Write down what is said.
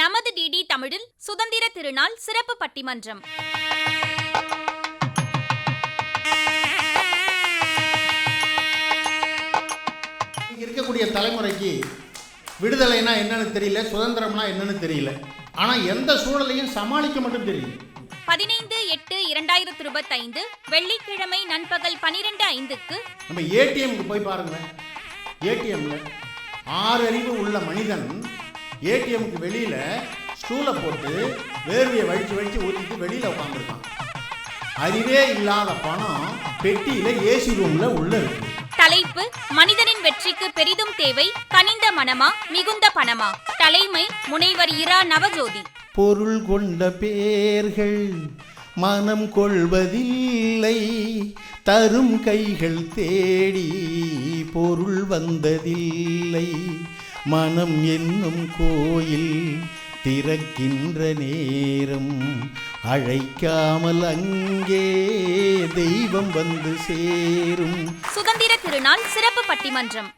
நமது டிடி தமிழில் சுதந்திர திருநாள் சிறப்பு பட்டிமன்றம். இருக்கக்கூடிய தலைமுறைக்கு விடுதலைனா என்னன்னு தெரியல சுதந்திரம்னா என்னன்னு தெரியல. ஆனா எந்த சூழலையும் சமாளிக்க மட்டும் தெரியும் பதினைந்து எட்டு இரண்டாயிரத்து இருபத்தைந்து வெள்ளிக்கிழமை நண்பகல் பனிரெண்டு ஐந்துக்கு நம்ம ஏடிஎம்க்கு போய் பாருங்க ஏடிஎம்ல ஆறு அறிவு உள்ள மனிதன் ஏடிஎம்க்கு வெளியில ஸ்டூலை போட்டு வேர்வையை வழிச்சு வழிச்சு ஊற்றிட்டு வெளியில உட்காந்துருக்கான் அறிவே இல்லாத பணம் பெட்டியில ஏசி ரூம்ல உள்ள இருக்கு. தலைப்பு மனிதனின் வெற்றிக்கு பெரிதும் தேவை கனிந்த மனமா மிகுந்த பணமா? தலைமை முனைவர் இரா நவஜோதி. பொருள் கொண்ட பேர்கள் மனம் கொள்வதில்லை தரும் கைகள் தேடி பொருள் வந்ததில்லை. மனம் என்னும் கோயில் திறக்கின்ற நேரம். அழைக்காமல் அங்கே தெய்வம் வந்து சேரும். சுதந்திர திருநாள் சிறப்பு பட்டிமன்றம்.